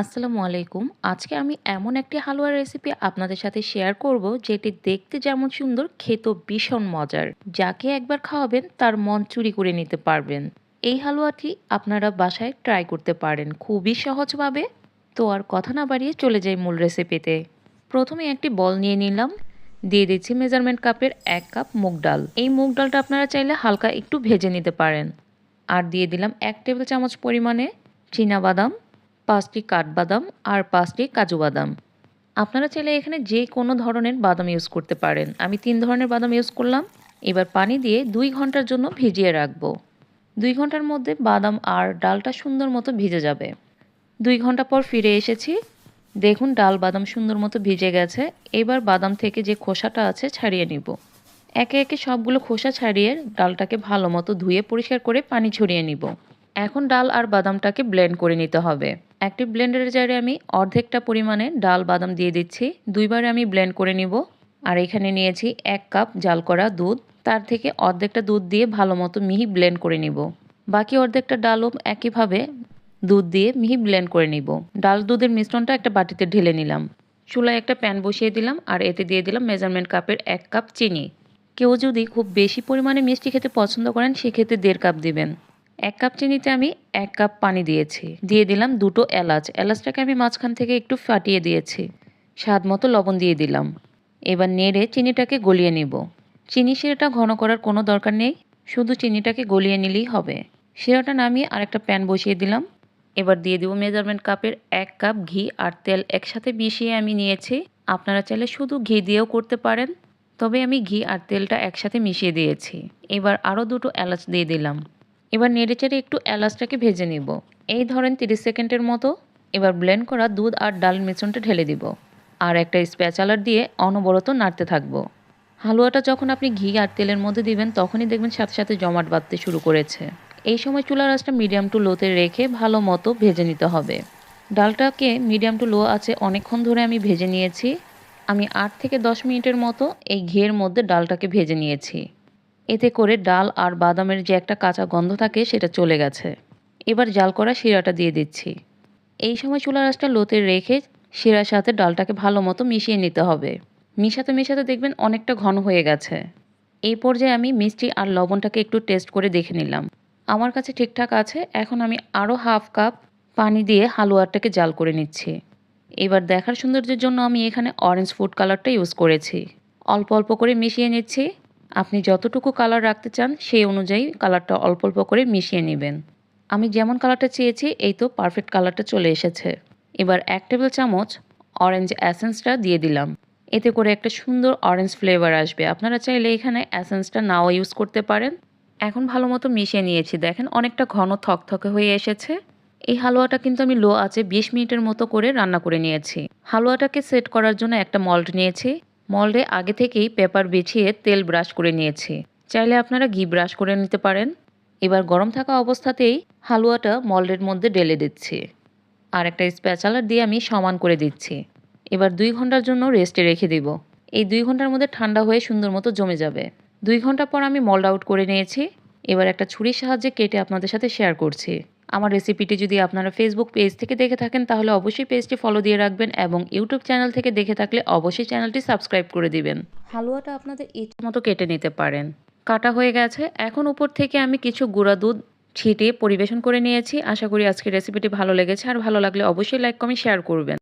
আসসালামু আলাইকুম। আজকে আমি এমন একটি হালুয়ার রেসিপি আপনাদের সাথে শেয়ার করব, যেটি দেখতে যেমন সুন্দর, খেতেও ভীষণ মজার। যাকে একবার খাওয়াবেন, তার মন চুরি করে নিতে পারবেন। এই হালুয়াটি আপনারা বাসায় ট্রাই করতে পারেন, খুবই সহজভাবে। তো আর কথা না বাড়িয়ে চলে যাই মূল রেসিপিতে প্রথমে একটি বল নিয়ে নিলাম। দিয়ে দিচ্ছি মেজারমেন্ট কাপের এক কাপ মুগ ডাল। এই মুগ ডালটা আপনারা চাইলে হালকা একটু ভেজে নিতে পারেন। আর দিয়ে দিলাম এক টেবিল চামচ পরিমাণে বাদাম। পাঁচটি কাঠবাদাম আর পাঁচটি কাজু বাদাম। আপনারা চাইলে এখানে যে কোনো ধরনের বাদাম ইউজ করতে পারেন। আমি তিন ধরনের বাদাম ইউজ করলাম। এবার পানি দিয়ে দুই ঘণ্টার জন্য ভিজিয়ে রাখব। দুই ঘণ্টার মধ্যে বাদাম আর ডালটা সুন্দর মতো ভিজে যাবে। দুই ঘণ্টা পর ফিরে এসেছি। দেখুন, ডাল বাদাম সুন্দর মতো ভিজে গেছে। এবার বাদাম থেকে যে খোসাটা আছে ছাড়িয়ে নিব। একে একে সবগুলো খোসা ছাড়িয়ে ডালটাকে ভালো মতো ধুয়ে পরিষ্কার করে পানি ছড়িয়ে নিব। এখন ডাল আর বাদামটাকে ব্লেন্ড করে নিতে হবে। একটি ব্লেন্ডারের জায়গায় আমি অর্ধেকটা পরিমাণে ডাল বাদাম দিয়ে দিচ্ছি। দুইবারে আমি ব্লেন্ড করে নিব। আর এখানে নিয়েছি এক কাপ জাল করা দুধ। তার থেকে অর্ধেকটা দুধ দিয়ে ভালো মতো মিহি ব্লেন্ড করে নিব। বাকি অর্ধেকটা ডালও একইভাবে দুধ দিয়ে মিহি ব্লেন্ড করে নিব। ডাল দুধের মিশ্রণটা একটা বাটিতে ঢেলে নিলাম। চুলায় একটা প্যান বসিয়ে দিলাম আর এতে দিয়ে দিলাম মেজারমেন্ট কাপের এক কাপ চিনি। কেউ যদি খুব বেশি পরিমাণে মিষ্টি খেতে পছন্দ করেন, সেক্ষেত্রে দেড় কাপ দিবেন। এক কাপ চিনিতে আমি এক কাপ পানি দিয়েছি। দিয়ে দিলাম দুটো এলাচ। এলাচটাকে আমি মাঝখান থেকে একটু ফাটিয়ে দিয়েছি। স্বাদ মতো লবণ দিয়ে দিলাম। এবার নেড়ে চিনিটাকে গলিয়ে নিব। চিনি শিরাটা ঘন করার কোনো দরকার নেই। শুধু চিনিটাকে গলিয়ে নিলেই হবে। শিরাটা নামিয়ে আরেকটা প্যান বসিয়ে দিলাম। এবার দিয়ে দিব মেজারমেন্ট কাপের এক কাপ ঘি আর তেল একসাথে মিশিয়ে আমি নিয়েছি। আপনারা চাইলে শুধু ঘি দিয়েও করতে পারেন। তবে আমি ঘি আর তেলটা একসাথে মিশিয়ে দিয়েছি। এবার আরও দুটো এলাচ দিয়ে দিলাম। এবার নেড়েচেড়ে একটু এলাচটাকে ভেজে নিব। এই ধরেন তিরিশ সেকেন্ডের মতো। এবার ব্লেন্ড করা দুধ আর ডাল মিশ্রণটা ঢেলে দিব। আর একটা স্প্যাচালার দিয়ে অনবরত নাড়তে থাকব। হালুয়াটা যখন আপনি ঘি আর তেলের মধ্যে দিবেন, তখনই দেখবেন সাথে সাথে জমাট বাঁধতে শুরু করেছে। এই সময় চুলার আঁচটা মিডিয়াম টু লোতে রেখে ভালো মতো ভেজে নিতে হবে। ডালটাকে মিডিয়াম টু লো আছে অনেকক্ষণ ধরে আমি ভেজে নিয়েছি। আমি আট থেকে দশ মিনিটের মতো এই ঘিয়ের মধ্যে ডালটাকে ভেজে নিয়েছি। এতে করে ডাল আর বাদামের যে একটা কাঁচা গন্ধ থাকে সেটা চলে গেছে। এবার জাল করা শিরাটা দিয়ে দিচ্ছি। এই সময় চুলার আঁচটা লোতে রেখে শিরার সাথে ডালটাকে ভালো মতো মিশিয়ে নিতে হবে। মিশাতে মিশাতে দেখবেন অনেকটা ঘন হয়ে গেছে। এই পর্যায়ে আমি মিষ্টি আর লবণটাকে একটু টেস্ট করে দেখে নিলাম। আমার কাছে ঠিকঠাক আছে, এখন আমি আরও হাফ কাপ পানি দিয়ে হালুয়ারটাকে জাল করে নিচ্ছি। এবার দেখার সৌন্দর্যের জন্য আমি এখানে অরেঞ্জ ফুড কালারটা ইউজ করেছি। অল্প অল্প করে মিশিয়ে নিচ্ছি। আপনি যতটুকু কালার রাখতে চান, সেই অনুযায়ী কালারটা অল্প অল্প করে মিশিয়ে নেবেন। আমি যেমন কালারটা চেয়েছি, এই তো পারফেক্ট কালারটা চলে এসেছে। এবার এক টেবিল চামচ অরেঞ্জ অ্যাসেন্সটা দিয়ে দিলাম। এতে করে একটা সুন্দর অরেঞ্জ ফ্লেভার আসবে। আপনারা চাইলে এখানে অ্যাসেন্সটা নাও ইউজ করতে পারেন। এখন ভালো মতো মিশিয়ে নিয়েছি। দেখেন অনেকটা ঘন থকথকে হয়ে এসেছে। এই হালুয়াটা কিন্তু আমি লো আছে বিশ মিনিটের মতো করে রান্না করে নিয়েছি। হালুয়াটাকে সেট করার জন্য একটা মল্ট নিয়েছি। মল্ডে আগে থেকেই পেপার বিছিয়ে তেল ব্রাশ করে নিয়েছি। চাইলে আপনারা ঘি ব্রাশ করে নিতে পারেন। এবার গরম থাকা অবস্থাতেই হালুয়াটা মল্ডের মধ্যে ঢেলে দিচ্ছি। আর একটা স্প্যাচালার দিয়ে আমি সমান করে দিচ্ছি। এবার দুই ঘণ্টার জন্য রেস্টে রেখে দিব। এই দুই ঘণ্টার মধ্যে ঠান্ডা হয়ে সুন্দর মতো জমে যাবে। দুই ঘণ্টা পর আমি মল্ড আউট করে নিয়েছি। এবার একটা ছুরির সাহায্যে কেটে আপনাদের সাথে শেয়ার করছি। আমার রেসিপিটি যদি আপনারা ফেসবুক পেজ থেকে দেখে থাকেন তাহলে অবশ্যই পেজটি ফলো দিয়ে রাখবেন এবং ইউটিউব চ্যানেল থেকে দেখে থাকলে অবশ্যই চ্যানেলটি সাবস্ক্রাইব করে দিবেন। হালুয়াটা আপনাদের ইচ্ছে মতো কেটে নিতে পারেন। কাটা হয়ে গেছে। এখন উপর থেকে আমি কিছু গুঁড়া দুধ ছিটিয়ে পরিবেশন করে নিয়েছি। আশা করি আজকে রেসিপিটি ভালো লেগেছে। আর ভালো লাগলে অবশ্যই লাইক কমেন্ট শেয়ার করবেন।